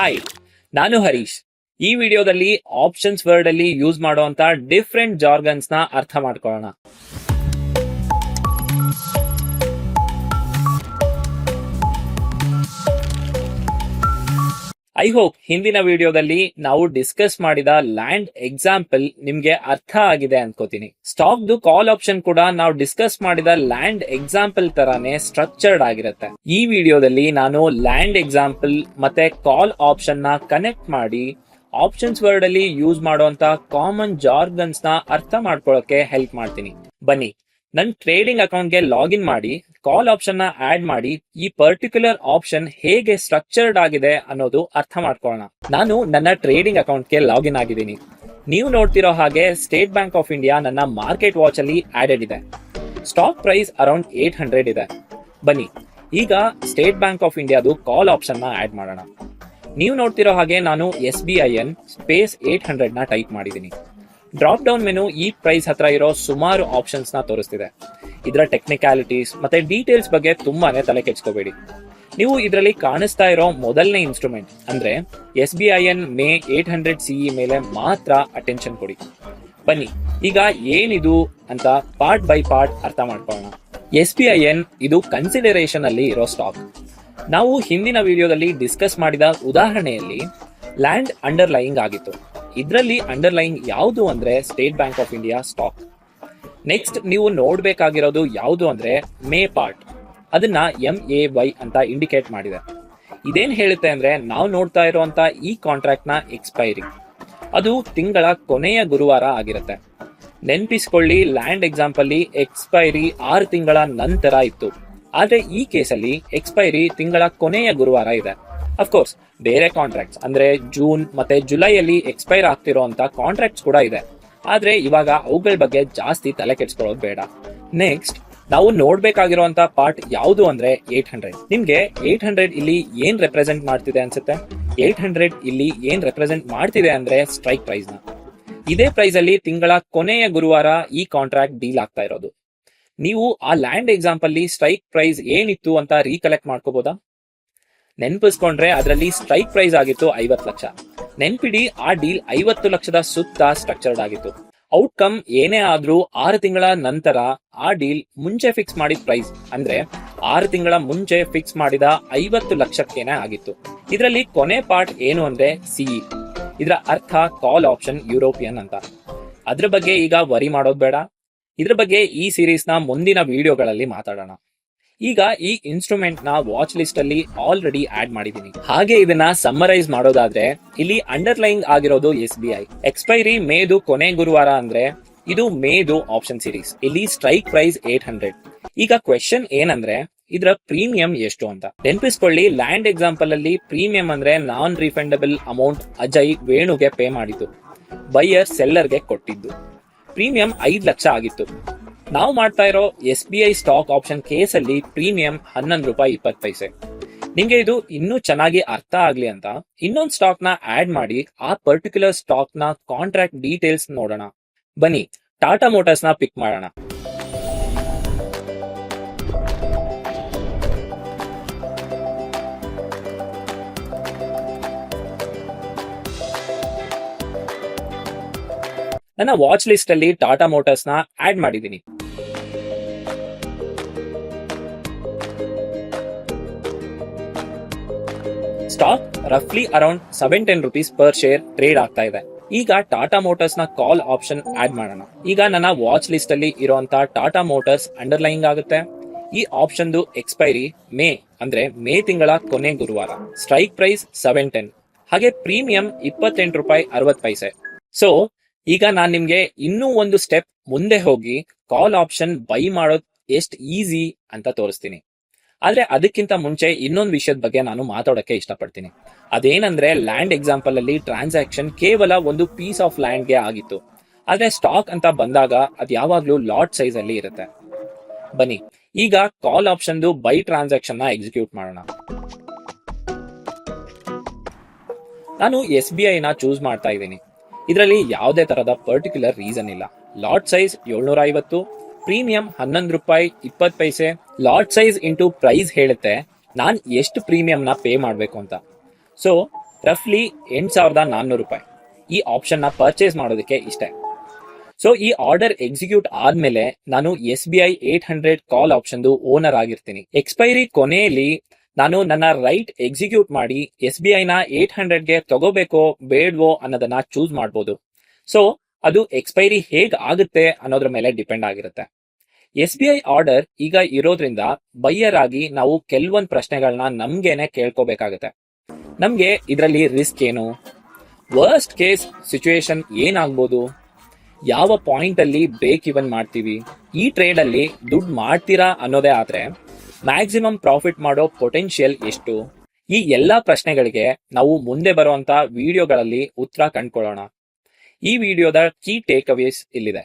Hi ನಾನು ಹರೀಶ್. ಈ ವಿಡಿಯೋದಲ್ಲಿ ಆಪ್ಷನ್ಸ್ ವರ್ಡ್ ಅಲ್ಲಿ ಯೂಸ್ ಮಾಡುವಂತ ಡಿಫ್ರೆಂಟ್ ಜಾರ್ಗನ್ಸ್ನ ಅರ್ಥ ಮಾಡ್ಕೊಳ್ಳೋಣ. ಐ ಹೋಪ್ ಹಿಂದಿನ ವಿಡಿಯೋದಲ್ಲಿ ನಾವು ಡಿಸ್ಕಸ್ ಮಾಡಿದ ಲ್ಯಾಂಡ್ ಎಕ್ಸಾಂಪಲ್ ನಿಮ್ಗೆ ಅರ್ಥ ಆಗಿದೆ ಅನ್ಕೋತೀನಿ. ಸ್ಟಾಕ್ ದು ಕಾಲ್ ಆಪ್ಷನ್ ಕೂಡ ನಾವು ಡಿಸ್ಕಸ್ ಮಾಡಿದ ಲ್ಯಾಂಡ್ ಎಕ್ಸಾಂಪಲ್ ತರಾನೇ ಸ್ಟ್ರಕ್ಚರ್ಡ್ ಆಗಿರುತ್ತೆ. ಈ ವಿಡಿಯೋದಲ್ಲಿ ನಾನು ಲ್ಯಾಂಡ್ ಎಕ್ಸಾಂಪಲ್ ಮತ್ತೆ ಕಾಲ್ ಆಪ್ಷನ್ನ ಕನೆಕ್ಟ್ ಮಾಡಿ ಆಪ್ಷನ್ಸ್ ವರ್ಡ್ ಅಲ್ಲಿ ಯೂಸ್ ಮಾಡುವಂತ ಕಾಮನ್ ಜಾರ್ಗನ್ಸ್ನ ಅರ್ಥ ಮಾಡ್ಕೊಳ್ಳೋಕೆ ಹೆಲ್ಪ್ ಮಾಡ್ತೀನಿ. ಬನ್ನಿ, ನನ್ ಟ್ರೇಡಿಂಗ್ ಅಕೌಂಟ್ಗೆ ಲಾಗಿನ್ ಮಾಡಿ ಕಾಲ್ ಆಪ್ಷನ್ನ ಆಡ್ ಮಾಡಿ ಈ ಪರ್ಟಿಕ್ಯುಲರ್ ಆಪ್ಷನ್ ಹೇಗೆ ಸ್ಟ್ರಕ್ಚರ್ಡ್ ಆಗಿದೆ ಅನ್ನೋದು ಅರ್ಥ ಮಾಡ್ಕೊಳ್ಳೋಣ ನಾನು ನನ್ನ ಟ್ರೇಡಿಂಗ್ ಅಕೌಂಟ್ಗೆ ಲಾಗಿನ್ ಆಗಿದ್ದೀನಿ. ನೀವು ನೋಡ್ತಿರೋ ಹಾಗೆ ಸ್ಟೇಟ್ ಬ್ಯಾಂಕ್ ಆಫ್ ಇಂಡಿಯಾ ನನ್ನ ಮಾರ್ಕೆಟ್ ವಾಚ್ ಅಲ್ಲಿ ಆಡೆಡ್ ಇದೆ. Stock price around eight hundred ಇದೆ. ಬನ್ನಿ, ಈಗ ಸ್ಟೇಟ್ ಬ್ಯಾಂಕ್ ಆಫ್ ಇಂಡಿಯಾದು ಕಾಲ್ ಆಪ್ಷನ್ನ ಆಡ್ ಮಾಡೋಣ. ನೀವು ನೋಡ್ತಿರೋ ಹಾಗೆ ನಾನು S B I N space eight ಹಂಡ್ರೆಡ್ನ type ಮಾಡಿದ್ದೀನಿ. ಡ್ರಾಪ್ ಡೌನ್ ಮೆನು ಈ ಪ್ರೈಸ್ ಹತ್ರ ಇರೋ ಸುಮಾರು ಆಪ್ಷನ್ಸ್ನ ತೋರಿಸ್ತಿದೆ. ಇದರ ಟೆಕ್ನಿಕಾಲಿಟೀಸ್ ಮತ್ತೆ ಡೀಟೇಲ್ಸ್ ಬಗ್ಗೆ ತುಂಬಾನೇ ತಲೆ ಕೆಚ್ಕೋಬೇಡಿ ನೀವು ಇದರಲ್ಲಿ ಕಾಣಿಸ್ತಾ ಇರೋ ಮೊದಲನೇ ಇನ್ಸ್ಟ್ರೂಮೆಂಟ್ ಅಂದ್ರೆ S B I N May eight hundred CE ಮೇಲೆ ಮಾತ್ರ ಅಟೆನ್ಷನ್ ಕೊಡಿ. ಬನ್ನಿ, ಈಗ ಏನಿದು ಅಂತ ಪಾರ್ಟ್ ಬೈ ಪಾರ್ಟ್ ಅರ್ಥ ಮಾಡ್ಕೊಳ್ಳೋಣ. ಎಸ್ ಬಿ ಐ ಎನ್ ಇದು ಕನ್ಸಿಡರೇಷನ್ ಅಲ್ಲಿ ಇರೋ ಸ್ಟಾಕ್ ನಾವು ಹಿಂದಿನ ವಿಡಿಯೋದಲ್ಲಿ ಡಿಸ್ಕಸ್ ಮಾಡಿದ ಉದಾಹರಣೆಯಲ್ಲಿ ಲ್ಯಾಂಡ್ ಅಂಡರ್ಲೈಯಿಂಗ್ ಆಗಿತ್ತು. ಇದರಲ್ಲಿ ಅಂಡರ್ಲೈನ್ ಯಾವುದು ಅಂದ್ರೆ State Bank of India stock next ನೀವು ನೋಡಬೇಕಾಗಿರೋದು ಯಾವುದು ಅಂದ್ರೆ ಮೇ ಪಾರ್ಟ್ ಅದನ್ನ ಎಂ ಎ ವೈ ಅಂತ ಇಂಡಿಕೇಟ್ ಮಾಡಿದೆ. ಇದೇನ್ ಹೇಳುತ್ತೆ ಅಂದ್ರೆ ನಾವು ನೋಡ್ತಾ ಇರುವಂತ ಈ ಕಾಂಟ್ರಾಕ್ಟ್ನ ಎಕ್ಸ್ಪೈರಿ ಅದು ತಿಂಗಳ ಕೊನೆಯ ಗುರುವಾರ ಆಗಿರುತ್ತೆ. ನೆನಪಿಸ್ಕೊಳ್ಳಿ ಲ್ಯಾಂಡ್ ಎಕ್ಸಾಂಪಲ್ಲಿ ಎಕ್ಸ್ಪೈರಿ ಆರು ತಿಂಗಳ ನಂತರ ಇತ್ತು. ಆದ್ರೆ ಈ ಕೇಸಲ್ಲಿ ಎಕ್ಸ್ಪೈರಿ ತಿಂಗಳ ಕೊನೆಯ ಗುರುವಾರ ಇದೆ. ಅಫ್ಕೋರ್ಸ್ ಬೇರೆ ಕಾಂಟ್ರಾಕ್ಟ್ಸ್ ಅಂದ್ರೆ ಜೂನ್ ಮತ್ತೆ ಜುಲೈಯಲ್ಲಿ ಎಕ್ಸ್ಪೈರ್ ಆಗ್ತಿರೋಂತ ಕಾಂಟ್ರಾಕ್ಟ್ಸ್ ಕೂಡ ಇದೆ. ಆದ್ರೆ ಇವಾಗ ಅವುಗಳ ಬಗ್ಗೆ ಜಾಸ್ತಿ ತಲೆ ಕೆಡ್ಸ್ಕೊಳ್ಳೋದು ಬೇಡ. ನೆಕ್ಸ್ಟ್ ನಾವು ನೋಡ್ಬೇಕಾಗಿರುವಂತ ಪಾರ್ಟ್ ಯಾವುದು ಅಂದ್ರೆ ಏಟ್ ಹಂಡ್ರೆಡ್ ನಿಮ್ಗೆ ಏಟ್ ಹಂಡ್ರೆಡ್ ಇಲ್ಲಿ ಏನ್ ರೆಪ್ರೆಸೆಂಟ್ ಮಾಡ್ತಿದೆ ಅನ್ಸುತ್ತೆ? ಏಟ್ ಹಂಡ್ರೆಡ್ ಇಲ್ಲಿ ಏನ್ ರೆಪ್ರೆಸೆಂಟ್ ಮಾಡ್ತಿದೆ ಅಂದ್ರೆ ಸ್ಟ್ರೈಕ್ ಪ್ರೈಸ್ನ. ಇದೇ ಪ್ರೈಸ್ ಅಲ್ಲಿ ತಿಂಗಳ ಕೊನೆಯ ಗುರುವಾರ ಈ ಕಾಂಟ್ರಾಕ್ಟ್ ಡೀಲ್ ಆಗ್ತಾ ಇರೋದು. ನೀವು ಆ ಲ್ಯಾಂಡ್ ಎಕ್ಸಾಂಪಲ್ ಸ್ಟ್ರೈಕ್ ಪ್ರೈಸ್ ಏನಿತ್ತು ಅಂತ ರೀಕಲೆಕ್ಟ್ ಮಾಡ್ಕೋಬಹುದಾ ನೆನ್ಪಿಸ್ಕೊಂಡ್ರೆ ಅದರಲ್ಲಿ ಸ್ಟ್ರೈಕ್ ಪ್ರೈಸ್ ಆಗಿತ್ತು ಐವತ್ತು ಲಕ್ಷ. ನೆನ್ಪಿಡಿ, ಆ ಡೀಲ್ ಐವತ್ತು ಲಕ್ಷದ ಸುತ್ತ ಸ್ಟ್ರಕ್ಚರ್ಡ್ ಆಗಿತ್ತು. ಔಟ್ಕಮ್ ಏನೇ ಆದ್ರೂ ಆರು ತಿಂಗಳ ನಂತರ ಆ ಡೀಲ್ ಮುಂಚೆ ಫಿಕ್ಸ್ ಮಾಡಿದ ಪ್ರೈಸ್. ಅಂದ್ರೆ ಆರು ತಿಂಗಳ ಮುಂಚೆ ಫಿಕ್ಸ್ ಮಾಡಿದ ಐವತ್ತು ಲಕ್ಷಕ್ಕೇನೆ ಆಗಿತ್ತು. ಇದರಲ್ಲಿ ಕೊನೆ ಪಾರ್ಟ್ ಏನು ಅಂದ್ರೆ ಸಿ ಇದರ ಅರ್ಥ ಕಾಲ್ ಆಪ್ಷನ್ ಯುರೋಪಿಯನ್ ಅಂತ. ಅದ್ರ ಬಗ್ಗೆ ಈಗ ವರಿ ಮಾಡೋದು ಬೇಡ. ಇದ್ರ ಬಗ್ಗೆ ಈ ಸೀರೀಸ್ನ ಮುಂದಿನ ವಿಡಿಯೋಗಳಲ್ಲಿ ಮಾತಾಡೋಣ. ಈಗ ಈ ಇನ್ಸ್ಟ್ರೂಮೆಂಟ್ನ ವಾಚ್ ಲಿಸ್ಟ್ ಅಲ್ಲಿ ಆಲ್ರೆಡಿ ಆಡ್ ಮಾಡಿದೀನಿ. ಹಾಗೆ ಇದನ್ನ ಸಮ್ಮರೈಸ್ ಮಾಡೋದಾದ್ರೆ, ಇಲ್ಲಿ ಅಂಡರ್ಲೈನ್ ಆಗಿರೋದು ಎಸ್ ಬಿ ಐ ಎಕ್ಸ್ಪೈರಿ ಮೇದು ಕೊನೆ ಗುರುವಾರ ಅಂದ್ರೆ ಇದು ಮೇದು ಆಪ್ಷನ್ ಸೀರೀಸ್ ಇಲ್ಲಿ ಸ್ಟ್ರೈಕ್ ಪ್ರೈಸ್ ಏಟ್ ಹಂಡ್ರೆಡ್ ಈಗ ಕ್ವೆಶನ್ ಏನಂದ್ರೆ, ಇದರ ಪ್ರೀಮಿಯಂ ಎಷ್ಟು ಅಂತ. ನೆನಪಿಸ್ಕೊಳ್ಳಿ ಲ್ಯಾಂಡ್ ಎಕ್ಸಾಂಪಲ್ ಅಲ್ಲಿ ಪ್ರೀಮಿಯಂ ಅಂದ್ರೆ ನಾನ್ ರಿಫಂಡಬಲ್ ಅಮೌಂಟ್ ಅಜಯ್ ವೇಣುಗೆ ಪೇ ಮಾಡಿದ್ದು. ಬೈಯರ್ ಸೆಲ್ಲರ್ಗೆ ಕೊಟ್ಟಿದ್ದು. ಪ್ರೀಮಿಯಂ ಐದು ಲಕ್ಷ ಆಗಿತ್ತು. ನಾವು ಮಾಡ್ತಾ ಇರೋ S B I stock option case ಅಲ್ಲಿ ಪ್ರೀಮಿಯಂ ಹನ್ನೊಂದು ರೂಪಾಯಿ ಇಪ್ಪತ್ತು ಪೈಸೆ. ನಿಮಗೆ ಇದು ಇನ್ನೂ ಚೆನ್ನಾಗಿ ಅರ್ಥ ಆಗ್ಲಿ ಅಂತ ಇನ್ನೊಂದು ಸ್ಟಾಕ್ನ ಆಡ್ ಮಾಡಿ ಆ ಪರ್ಟಿಕ್ಯುಲರ್ ಸ್ಟಾಕ್ನ ಕಾಂಟ್ರಾಕ್ಟ್ ಡೀಟೇಲ್ಸ್ ನೋಡೋಣ. ಬನ್ನಿ ಟಾಟಾ ಮೋಟರ್ಸ್ನ ಪಿಕ್ ಮಾಡೋಣ. ನನ್ನ ವಾಚ್ ಲಿಸ್ಟ್ ಅಲ್ಲಿ ಟಾಟಾ ಮೋಟರ್ಸ್ನ ಆಡ್ ಮಾಡಿದ್ದೀನಿ. Stock ರಫ್ಲಿ around seven ten rupees per share trade ಆಗ್ತಾ ಇದೆ. ಈಗ ಟಾಟಾ ಮೋಟರ್ಸ್ನ ಕಾಲ್ ಆಪ್ಷನ್ ಆಡ್ ಮಾಡೋಣ. ಈಗ ನನ್ನ ವಾಚ್ ಲಿಸ್ಟ್ ಅಲ್ಲಿ ಇರುವಂತಹ ಟಾಟಾ ಮೋಟಾರ್ಸ್ ಅಂಡರ್ಲೈನ್ ಆಗುತ್ತೆ. ಈ ಆಪ್ಷನ್ ಎಕ್ಸ್ಪೈರಿ ಮೇ, ಅಂದ್ರೆ ಮೇ ತಿಂಗಳ ಕೊನೆ ಗುರುವಾರ. ಸ್ಟ್ರೈಕ್ ಪ್ರೈಸ್ ಸೆವೆನ್ ಟೆನ್ ಹಾಗೆ ಪ್ರೀಮಿಯಂ ಇಪ್ಪತ್ತೆಂಟು ರೂಪಾಯಿ ಅರವತ್ ಪೈಸೆ. ಸೊ ಈಗ ನಾನ್ ನಿಮ್ಗೆ ಇನ್ನೂ ಒಂದು ಸ್ಟೆಪ್ ಮುಂದೆ ಹೋಗಿ ಕಾಲ್ ಆಪ್ಷನ್ ಬೈ ಮಾಡೋದ್ ಎಷ್ಟ್ ಈಸಿ ಅಂತ ತೋರಿಸ್ತೀನಿ. ಆದ್ರೆ ಅದಕ್ಕಿಂತ ಮುಂಚೆ ಇನ್ನೊಂದು ವಿಷಯದ ಬಗ್ಗೆ ನಾನು ಮಾತಾಡೋಕೆ ಇಷ್ಟಪಡ್ತೀನಿ. ಅದೇನಂದ್ರೆ ಲ್ಯಾಂಡ್ ಎಕ್ಸಾಂಪಲ್ ಅಲ್ಲಿ ಟ್ರಾನ್ಸಾಕ್ಷನ್ ಕೇವಲ ಒಂದು ಪೀಸ್ ಆಫ್ ಲ್ಯಾಂಡ್ಗೆ ಆಗಿತ್ತು. ಆದ್ರೆ ಸ್ಟಾಕ್ ಅಂತ ಬಂದಾಗ ಅದು ಯಾವಾಗ್ಲೂ ಲಾಟ್ ಸೈಜ್ ಅಲ್ಲಿ ಇರುತ್ತೆ. ಬನ್ನಿ, ಈಗ ಕಾಲ್ ಆಪ್ಷನ್ ಬೈ ಟ್ರಾನ್ಸಾಕ್ಷನ್ನ ಎಕ್ಸಿಕ್ಯೂಟ್ ಮಾಡೋಣ. ನಾನು ಎಸ್ ಬಿ ಐ ನ ಚೂಸ್ ಮಾಡ್ತಾ ಇದ್ದೀನಿ. ಇದರಲ್ಲಿ ಯಾವುದೇ ತರದ ಪರ್ಟಿಕ್ಯುಲರ್ ರೀಸನ್ ಇಲ್ಲ. ಲಾಟ್ ಸೈಜ್ ಏಳ್ನೂರ ಐವತ್ತು ಪ್ರೀಮಿಯಂ ಹನ್ನೊಂದು ರೂಪಾಯಿ ಇಪ್ಪತ್ತು ಪೈಸೆ ಲಾಟ್ ಸೈಜ್ ಇಂಟು ಪ್ರೈಸ್ ಹೇಳುತ್ತೆ. ನಾನು ಎಷ್ಟು ಪ್ರೀಮಿಯಂನ ಪೇ ಮಾಡಬೇಕು ಅಂತ. ಸೊ ರಫ್ಲಿ ಎಂಟ್ ಸಾವಿರದ ನಾನ್ನೂರು ರೂಪಾಯಿ. ಈ ಆಪ್ಷನ್ನ ಪರ್ಚೇಸ್ ಮಾಡೋದಕ್ಕೆ ಇಷ್ಟೇ. ಸೊ ಈ ಆರ್ಡರ್ ಎಕ್ಸಿಕ್ಯೂಟ್ ಆದ್ಮೇಲೆ ನಾನು S B I eight hundred call ಆಪ್ಷನ್ದು owner ಆಗಿರ್ತೀನಿ. ಎಕ್ಸ್ಪೈರಿ ಕೊನೆಯಲ್ಲಿ ನಾನು ನನ್ನ ರೈಟ್ ಎಕ್ಸಿಕ್ಯೂಟ್ ಮಾಡಿ ಎಸ್ ಬಿ ಐನ ಏಟ್ ಹಂಡ್ರೆಡ್ಗೆ ತಗೋಬೇಕೋ ಬೇಡವೋ ಅನ್ನೋದನ್ನ ಚೂಸ್ ಮಾಡ್ಬೋದು. ಸೊ ಅದು ಎಕ್ಸ್ಪೈರಿ ಹೇಗ್ ಆಗುತ್ತೆ ಅನ್ನೋದ್ರ ಮೇಲೆ ಡಿಪೆಂಡ್ ಆಗಿರುತ್ತೆ. ಎಸ್ ಬಿ ಐ ಆರ್ಡರ್ ಈಗ ಇರೋದ್ರಿಂದ ಬೈಯರ್ ಆಗಿ ನಾವು ಕೆಲವೊಂದು ಪ್ರಶ್ನೆಗಳನ್ನ ನಮ್ಗೇನೆ ಕೇಳ್ಕೋಬೇಕಾಗುತ್ತೆ. ನಮ್ಗೆ ಇದರಲ್ಲಿ ರಿಸ್ಕ್ ಏನು? ವರ್ಸ್ಟ್ ಕೇಸ್ ಸಿಚುವೇಶನ್ ಏನಾಗ್ಬೋದು? ಯಾವ ಪಾಯಿಂಟ್ ಅಲ್ಲಿ ಬ್ರೇಕ್ ಇವನ್ ಮಾಡ್ತೀವಿ? ಈ ಟ್ರೇಡ್ ಅಲ್ಲಿ ದುಡ್ಡು ಮಾಡ್ತೀರಾ ಅನ್ನೋದೇ ಆದ್ರೆ ಮ್ಯಾಕ್ಸಿಮಮ್ ಪ್ರಾಫಿಟ್ ಮಾಡೋ ಪೊಟೆನ್ಷಿಯಲ್ ಎಷ್ಟು? ಈ ಎಲ್ಲಾ ಪ್ರಶ್ನೆಗಳಿಗೆ ನಾವು ಮುಂದೆ ಬರುವಂತ ವಿಡಿಯೋಗಳಲ್ಲಿ ಉತ್ತರ ಕಂಡ್ಕೊಳ್ಳೋಣ. ಈ ವಿಡಿಯೋದ ಕೀ ಟೇಕ್ ಅವೇಸ್ ಇಲ್ಲಿದೆ.